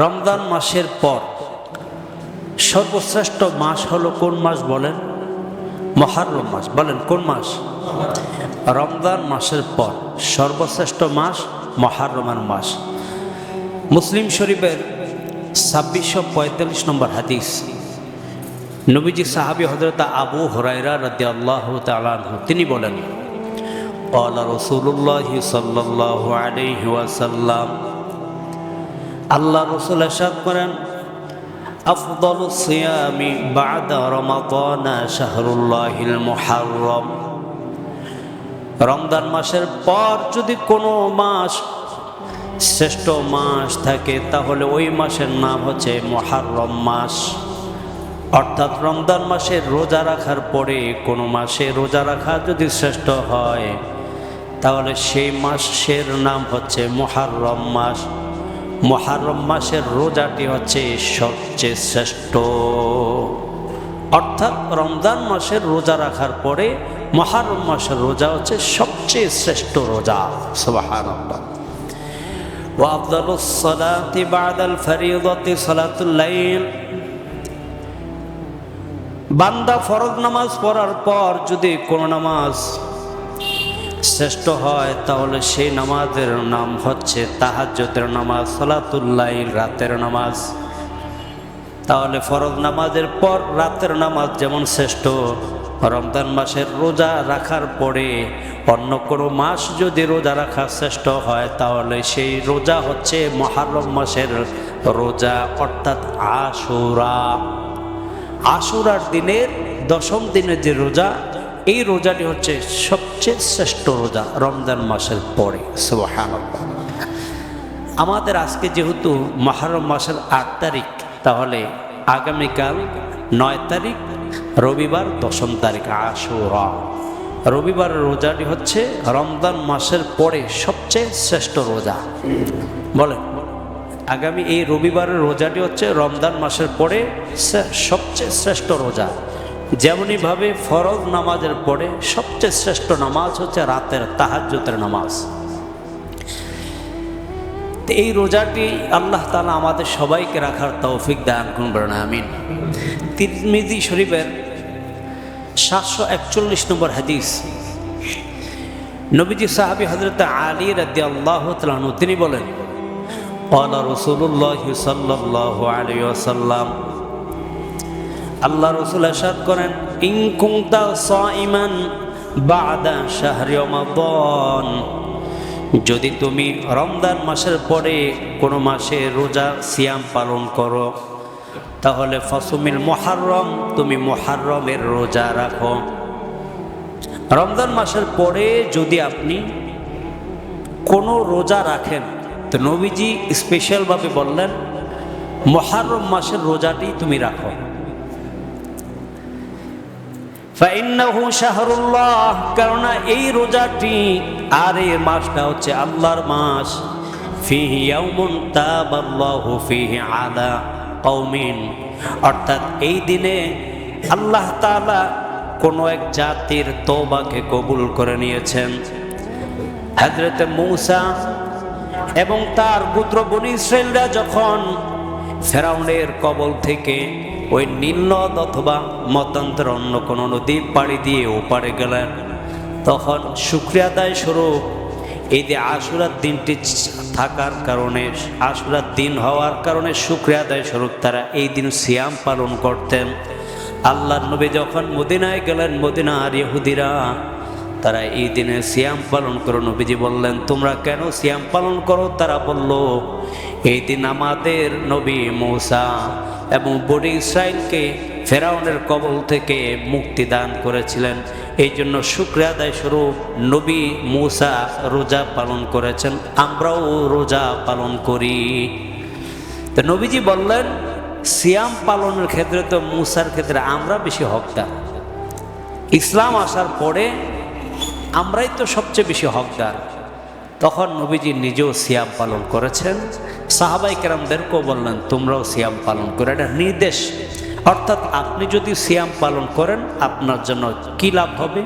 রমজান মাসের পর সর্বশ্রেষ্ঠ মাস হলো কোন মাস বলেন? মহারম মাস। বলেন, কোন মাস? রমজান মাসের পর সর্বশ্রেষ্ঠ মাস মহারমের মাস। মুসলিম শরীফের ছাব্বিশশো পঁয়তাল্লিশ নম্বর হাদিস। নবীজি সাহাবি হজরত আবু হরাইরা রদি আল্লাহ তালাহ তিনি বলেন রসুল্লাহ সাল্লাহ আলহি ওয়াসাল্লাম আল্লাহ রসুল এরশাদ করেন, আফদল সিয়ামি বাদা রমাদানা শাহরুল্লাহিল মুহাররম। রমজান মাসের পর যদি কোনো মাস শ্রেষ্ঠ মাস থাকে, তাহলে ওই মাসের নাম হচ্ছে মহারম মাস। অর্থাৎ রমজান মাসে রোজা রাখার পরে কোনো মাসে রোজা রাখা যদি শ্রেষ্ঠ হয়, তাহলে সেই মাসের নাম হচ্ছে মহারম মাস। মহারম মাসের রোজাটি হচ্ছে সবচেয়ে শ্রেষ্ঠ অর্থাৎ রমজান মাসের রোজা রাখার পরে মহারম মাসের রোজা হচ্ছে সবচেয়ে শ্রেষ্ঠ রোজা সুবাহান وأفضل الصلاة بعد الفريضة صلاة الليل বান্দা ফরজ নামাজ পড়ার পর যদি কোনো নামাজ শ্রেষ্ঠ হয়, তাহলে সেই নামাজের নাম হচ্ছে তাহাজ্যতের নামাজ সলাতুল্লাইল রাতের নামাজ। তাহলে ফরজ নামাজের পর রাতের নামাজ যেমন শ্রেষ্ঠ, রমজান মাসের রোজা রাখার পরে অন্য কোনো মাস যদি রোজা রাখা শ্রেষ্ঠ হয়, তাহলে সেই রোজা হচ্ছে মহারম মাসের রোজা, অর্থাৎ আশুরা। আশুরার দিনের দশম দিনের যে রোজা এই রোজাটি হচ্ছে সবচেয়ে শ্রেষ্ঠ রোজা রমজান মাসের পরে। আমাদের আজকে যেহেতু মহারম মাসের আট তারিখ তাহলে আগামীকাল নয় তারিখ রবিবার দশম তারিখ আশুরা। রবিবারের রোজাটি হচ্ছে রমজান মাসের পরে সবচেয়ে শ্রেষ্ঠ রোজা। বলেন আগামী এই রবিবারের রোজাটি হচ্ছে রমজান মাসের পরে সবচেয়ে শ্রেষ্ঠ রোজা। যেমনইভাবে ফরজ নামাজের পরে সবচেয়ে শ্রেষ্ঠ নামাজ হচ্ছে রাতের তাহাজ্জুতের নামাজ তো এই রোজাটি আল্লাহ তালা আমাদের সবাইকে রাখার তৌফিক দান করবেন আমিন তিরমিজি শরীফের সাতশো একচল্লিশ নম্বর হাদিস নবীজি সাহাবি হজরত আলী রাদি আল্লাহ তালু তিনি বলেন قال رسول الله صلى الله عليه وسلم আল্লাহ রসুল আসাদ করেন, ইন কুনতা সাইমান বাদা শাহরি রমাদান। যদি তুমি রমদান মাসের পরে কোনো মাসে রোজা সিয়াম পালন করো, তাহলে ফসুমিল মোহাররম, তুমি মোহাররমের রোজা রাখো। রমজান মাসের পরে যদি আপনি কোনো রোজা রাখেন, তো নবীজি স্পেশালভাবে বললেন মহারম মাসের রোজাটি তুমি রাখো। কেননা এই রোজাটি আর এই মাসটা হচ্ছে আল্লাহর মাস। আলা কওমিন। অর্থাৎ এই দিনে আল্লাহ তাআলা কোনো এক জাতির তওবাকে কবুল করে নিয়েছেন। হযরত মৌসা এবং তার পুত্র বনি ইসরায়েলরা যখন ফেরাউনের কবল থেকে ওই নীলনদ অথবা মতান্তর অন্য কোনো নদী পাড়ি দিয়ে ওপারে গেলেন। তখন শুক্রিয়া আদায় স্বরূপ এই যে আশুরার দিনটি থাকার কারণে, আশুরার দিন হওয়ার কারণে শুক্রিয়া আদায় স্বরূপ তারা এই দিন সিয়াম পালন করতেন। আল্লাহর নবী যখন মদিনায় গেলেন মদিনা আর ইহুদিরা তারা এই দিনে সিয়াম পালন করো। নবীজি বললেন, তোমরা কেন সিয়াম পালন করো? তারা বলল, এই দিন আমাদের নবী মৌসা এবং বডি ইসরায়েলকে ফেরাউনের কবল থেকে মুক্তি দান করেছিলেন। এই জন্য শুক্রিয়া আদায় স্বরূপ নবী মূসা রোজা পালন করেছেন। আমরাও রোজা পালন করি। তো নবীজি বললেন, সিয়াম পালনের ক্ষেত্রে তো মূসার ক্ষেত্রে আমরা বেশি হকদার। ইসলাম আসার পরে আমরাই তো সবচেয়ে বেশি হকদার। তখন নবীজি নিজেও সিয়াম পালন করেছেন। সাহাবাই কেরামদেরকেও বললেন, তোমরাও সিয়াম পালন করে। এটা নির্দেশ। অর্থাৎ আপনি যদি সিয়াম পালন করেন, আপনার জন্য কি লাভ হবে?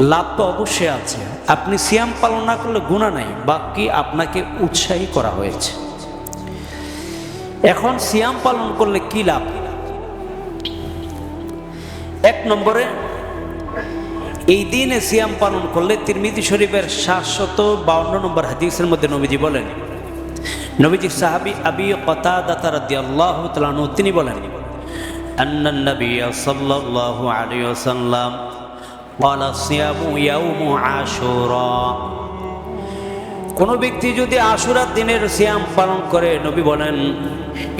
লাভ তো অবশ্যই আছে। আপনি সিয়াম পালন না করলে গুণা নাই, বাকি আপনাকে উৎসাহী করা হয়েছে। এখন সিয়াম পালন করলে কি লাভ? এক নম্বরে এই দিনে সিয়াম পালন করলে তিরমিদি শরীফের সাতশত বাউন্ন নম্বর হাদিসের মধ্যে নবীজি বলেন নবীজি সাহাবি আবি কতাদাতা রাদিয়াল্লাহু তাআলা আনহু তিনি বলেন أن النبي صلى الله عليه وسلم قال الصيام يوم عاشوراء কোনো ব্যক্তি যদি আশুরার দিনের সিয়াম পালন করে নবী বলেন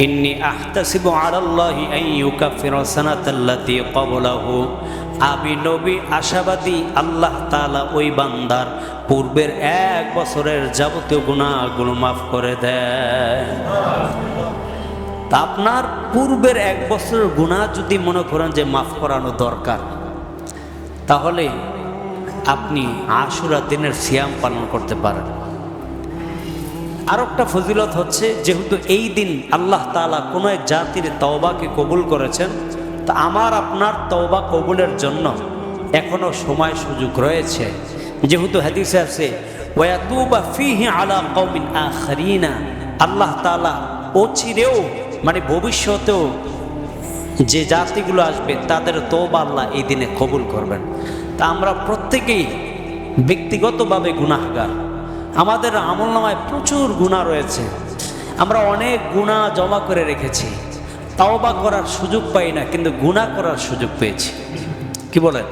ইন্নি আহতাসিবু আলাল্লাহি আন ইউকাফিরা সানাতাল্লাতি ক্বাবলাহু আমি নবী আশাবাদী আল্লাহ তাআলা ওই বান্দার পূর্বের এক বছরের যাবতীয় গুনাহগুলো মাফ করে দেয় তা আপনার পূর্বের এক বছরের গুনাহ যদি মনে করেন যে মাফ করানো দরকার, তাহলে আপনি আশুরা দিনের সিয়াম পালন করতে পারেন। আর একটা ফজিলত হচ্ছে, যেহেতু এই দিন আল্লাহ তালা কোনো এক জাতির তওবাকে কবুল করেছেন তা আমার আপনার তওবা কবুলের জন্য এখনও সময় সুযোগ রয়েছে। যেহেতু হাদিসে আছে, ওয়াতুবা ফিহি আলা কওমিন আখরিনা। আল্লাহ তালা অচিরেও মানে ভবিষ্যতেও যে জাতিগুলো আসবে, তাদের তওবা আল্লাহ এই দিনে কবুল করবেন। তা আমরা প্রত্যেকেই ব্যক্তিগতভাবে গুনাহগার। আমাদের আমল নামায় প্রচুর গুণা রয়েছে। আমরা অনেক গুণা জমা করে রেখেছি। তাওবা করার সুযোগ পাই না, কিন্তু গুণা করার সুযোগ পেয়েছি। কি বলেন?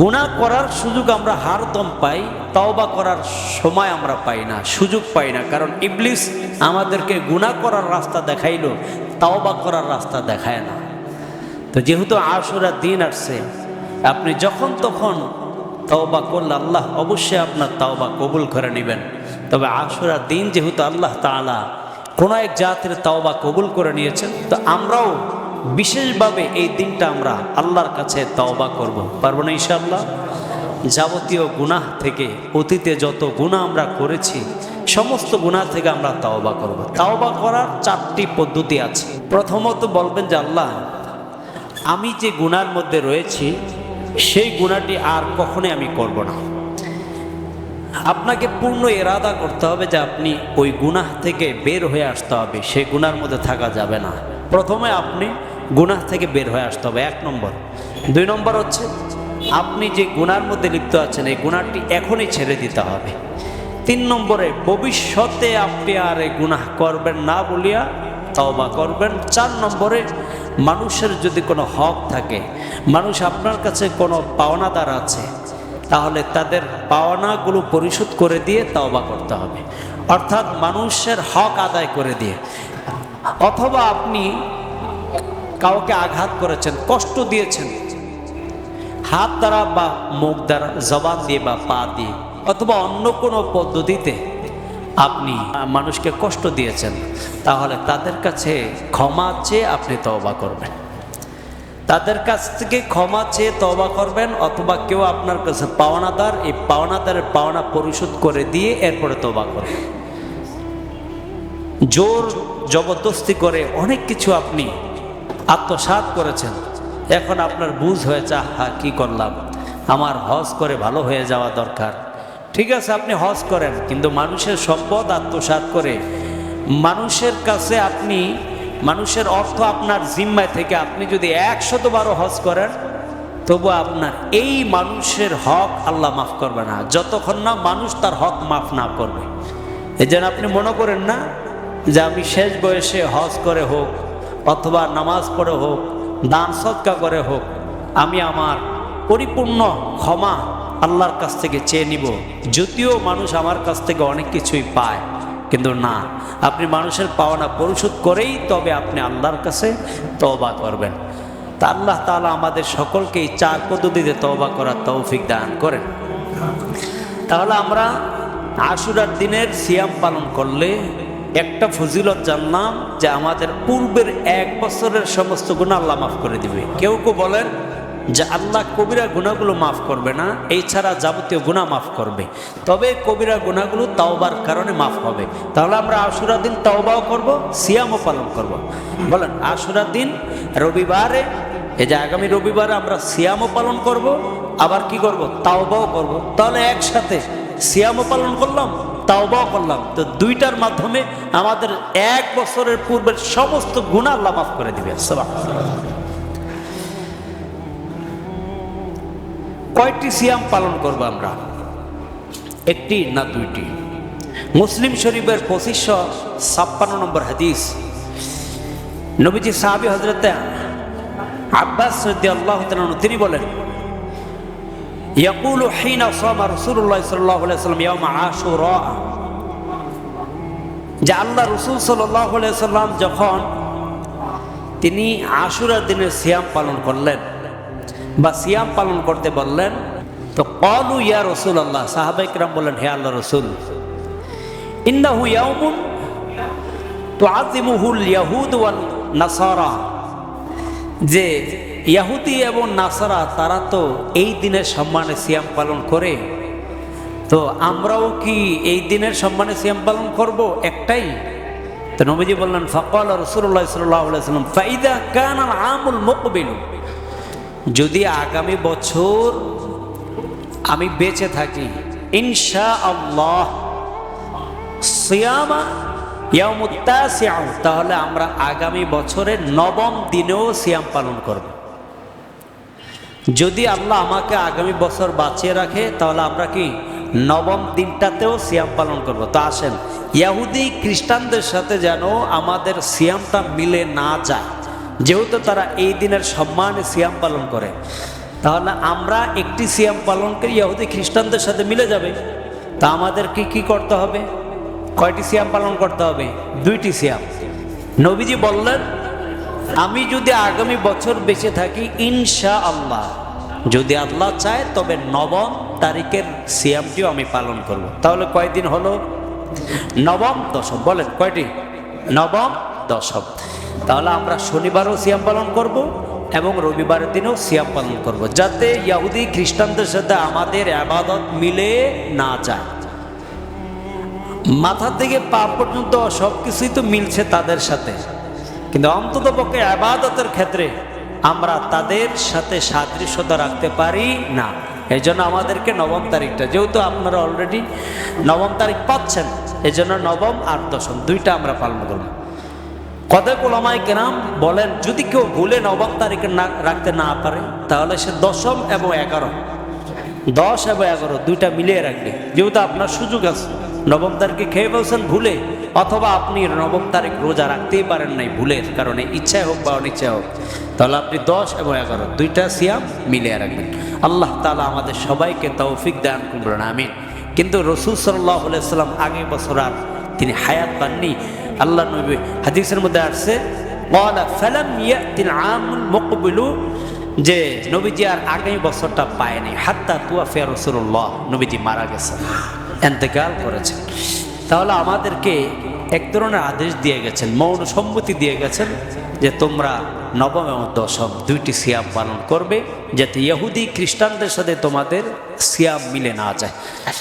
গুণা করার সুযোগ আমরা হারদম পাই, তাওবা করার সময় আমরা পাই না, সুযোগ পাই না। কারণ ইবলিস আমাদেরকে গুণা করার রাস্তা দেখাইলো, তাওবা করার রাস্তা দেখায় না। তো যেহেতু আশুরা দিন আসছে, আপনি যখন তখন তওবা করলে আল্লাহ অবশ্যই আপনার তাওবা কবুল করে নেবেন। তবে আশুরা দিন যেহেতু আল্লাহ তাআলা কোনো এক জাতির তাওবা কবুল করে নিয়েছেন? তো আমরাও বিশেষভাবে এই দিনটা আমরা আল্লাহর কাছে তাওবা করব। পারব না ইনশাআল্লাহ? যাবতীয় গুনাহ থেকে, অতীতে যত গুনাহ আমরা করেছি, সমস্ত গুনাহ থেকে আমরা তাওবা করব। তাওবা করার চারটি পদ্ধতি আছে। প্রথমত বলবেন যে, আল্লাহ, আমি যে গুনার মধ্যে রয়েছি, সেই গুণাটি আর কখনোই আমি করব না। আপনাকে পূর্ণ এরাদা করতে হবে যে আপনি ওই গুনাহ থেকে বের হয়ে আসতে হবে সেই গুনার মধ্যে থাকা যাবে না। প্রথমে আপনি গুনাহ থেকে বের হয়ে আসতে হবে, এক নম্বর। দুই নম্বর হচ্ছে, আপনি যে গুনার মধ্যে লিপ্ত আছেন, এই গুণাটি এখনই ছেড়ে দিতে হবে। তিন নম্বরে, ভবিষ্যতে আপনি আর এই গুনাহ করবেন না বলিয়া তওবা করবেন। চার নম্বরে, মানুষের যদি কোনো হক থাকে, মানুষ আপনার কাছে কোনো পাওনাদার আছে তাহলে তাদের পাওনাগুলো পরিশোধ করে দিয়ে তওবা করতে হবে। অর্থাৎ মানুষের হক আদায় করে দিয়ে। অথবা আপনি কাউকে আঘাত করেছেন, কষ্ট দিয়েছেন, হাত দ্বারা বা মুখ দ্বারা, জবান দিয়ে বা পা দিয়ে, অথবা অন্য কোনো পদ্ধতিতে আপনি মানুষকে কষ্ট দিয়েছেন, তাহলে তাদের কাছে ক্ষমা চেয়ে আপনি তওবা করবেন। তাদের কাছ থেকে ক্ষমা চেয়ে তওবা করবেন অথবা কেউ আপনার কাছে পাওনাদার, এই পাওনাদারের পাওনা পরিশোধ করে দিয়ে এরপরে তওবা করবেন জোর, জবরদস্তি করে অনেক কিছু আপনি আত্মসাৎ করেছেন। এখন আপনার বুঝ হয়েছে হা কি করলাম? আমার হজ করে ভালো হয়ে যাওয়া দরকার। ঠিক আছে, আপনি হজ করেন, কিন্তু মানুষের সম্পদ আত্মসাৎ করে মানুষের কাছে আপনি মানুষের অর্থ আপনার জিম্মায় থেকে আপনি যদি একশত বারো হজ করেন, তবু আপনার এই মানুষের হক আল্লাহ মাফ করবে না। যতক্ষণ না মানুষ তার হক মাফ না করবে। এই জন্য আপনি মনে করেন না যে আমি শেষ বয়সে হজ করে হোক, অথবা নামাজ পড়ে হোক, দান সৎকা করে হোক, আমি আমার পরিপূর্ণ ক্ষমা আল্লাহর কাছ থেকে চেয়ে নিব। যদিও মানুষ আমার কাছ থেকে অনেক কিছুই পায়। কিন্তু না, আপনি মানুষের পাওনা পরিশোধ করেই তবে আপনি আল্লাহর কাছে তওবা করবেন। তা আল্লাহ তাআলা আমাদের সকলকে এই চার পদ্ধতিতে তওবা করার তৌফিক দান করেন। তাহলে আমরা আশুরার দিনের সিয়াম পালন করলে একটা ফজিলত জানলাম যে আমাদের পূর্বের এক বছরের সমস্ত গুণ আল্লাহ মাফ করে দিবে। কেউ কেউ বলেন যে আল্লাহ কবিরা গুণাগুলো মাফ করবে না, এই ছাড়া যাবতীয় গুণা মাফ করবে। তবে কবিরা গুণাগুলো তাওবার কারণে মাফ হবে। তাহলে আমরা আশুরা দিন তাওবাও করব, সিয়ামও পালন করব। বলেন, আশুরা দিন রবিবারে, এই যে আগামী রবিবারে আমরা সিয়ামও পালন করব, আবার কি করব? তাওবাও করব। তাহলে একসাথে সিয়ামও পালন করলাম, তাওবাও করলাম। তো দুইটার মাধ্যমে আমাদের এক বছরের পূর্বের সমস্ত গুণা আল্লাহ মাফ করে দিবে সুবহানাল্লাহ। কয়টি সিয়াম পালন করব আমরা একটি না দুইটি মুসলিম শরীফের পঁচিশশো ছাপ্পান্ন নম্বর হাদিস নবীজি সাহাবি হজরত আব্বাস সৈদি আল্লাহ তিনি বলেন يقول حين صام رسول الله صلى الله عليه وسلم يوم عاشوراء যে আল্লাহ রসুল সাল্লাহ সাল্লাম যখন তিনি আশুরার দিনের সিয়াম পালন করলেন বা সিয়াম পালন করতে বললেন, তো কলু ইয়া রসুল আল্লাহ সাহাবাইকরাম বললেন, হে আল্লাহ রসুল, ইন্নাহু ইয়াউমুন তুআযিমুহুল ইয়াহুদ ওয়াল নাসারা যে ইয়াহুদি এবং নাসারা, তারা তো এই দিনের সম্মানে সিয়াম পালন করে। তো আমরাও কি এই দিনের সম্মানে সিয়াম পালন করব? একটাই। তো নবীজি বললেন, ফকল রসুল্লাহ সাল্লাম ফাইদা কান আমুল মুকবিল। যদি আগামী বছর আমি বেঁচে থাকি ইনশা আল্লাহ তাহলে আমরা আগামী বছরের নবম দিনেও সিয়াম পালন করব। যদি আল্লাহ আমাকে আগামী বছর বাঁচিয়ে রাখে, তাহলে আমরা কি নবম দিনটাতেও সিয়াম পালন করব? তো আসেন, ইয়াহুদি খ্রিস্টানদের সাথে যেন আমাদের সিয়ামটা মিলে না যায়। যেহেতু তারা এই দিনের সম্মানে সিয়াম পালন করে, তাহলে আমরা একটি সিয়াম পালন করি ইয়াহুদি খ্রিস্টানদের সাথে মিলে যাবে। তা আমাদেরকে কি করতে হবে? কয়টি সিয়াম পালন করতে হবে? দুইটি সিয়াম। নবীজি বললেন, আমি যদি আগামী বছর বেঁচে থাকি ইনশা আল্লাহ যদি আল্লাহ চায়, তবে নবম তারিখের সিয়ামটিও আমি পালন করব। তাহলে কয়দিন হলো? নবম দশম। বলেন, কয়টি? নবম দশম। তাহলে আমরা শনিবারও সিয়াম পালন করব এবং রবিবারের দিনেও সিয়াম পালন করব। যাতে ইয়াহুদি খ্রিস্টানদের সাথে আমাদের আবাদত মিলে না যায় মাথা থেকে পা পর্যন্ত সব কিছুই তো মিলছে তাদের সাথে, কিন্তু অন্তত পক্ষে আবাদতের ক্ষেত্রে আমরা তাদের সাথে সাদৃশ্যতা রাখতে পারি না এই জন্য আমাদেরকে নবম তারিখটা, যেহেতু আপনারা অলরেডি নবম তারিখ পাচ্ছেন এই জন্য নবম আর দশম, দুইটা আমরা পালন করব কদক ওলামাই কেরাম বলেন, যদি কেউ ভুলে নবম তারিখে না, রাখতে না পারে, তাহলে সে দশম এবং এগারো। দশ এবং এগারো, দুইটা মিলিয়ে রাখবে। যেহেতু আপনার সুযোগ আছে। নবম তারিখে খেয়ে ফেলছেন ভুলে, অথবা আপনি নবম তারিখ রোজা রাখতেই পারেন নাই ভুলের কারণে, ইচ্ছায় হোক বা অনিচ্ছায় হোক, তাহলে আপনি দশ এবং এগারো, দুইটা সিয়াম মিলিয়ে রাখবেন। আল্লাহ তালা আমাদের সবাইকে তৌফিক দান করবেন আমিন। কিন্তু রসুল সাল্লাহ সাল্লাম আগে বছর আর তিনি হায়াত পাননি। আল্লাহ নবী হাদিসের মধ্যে আসছে যে নবীজি আর আগামী বছরটা পায়নি হাত্তা তুয়া ফিয়া রসুল্লাহ নবীজি মারা গেছেন, এন্তেকাল করেছেন। তাহলে আমাদেরকে এক ধরনের আদেশ দিয়ে গেছেন, মৌন সম্মতি দিয়ে গেছেন যে তোমরা নবম এবং দশম দুইটি সিয়াম পালন করবে, যাতে ইহুদি খ্রিস্টানদের সাথে তোমাদের সিয়াম মিলে না যায়।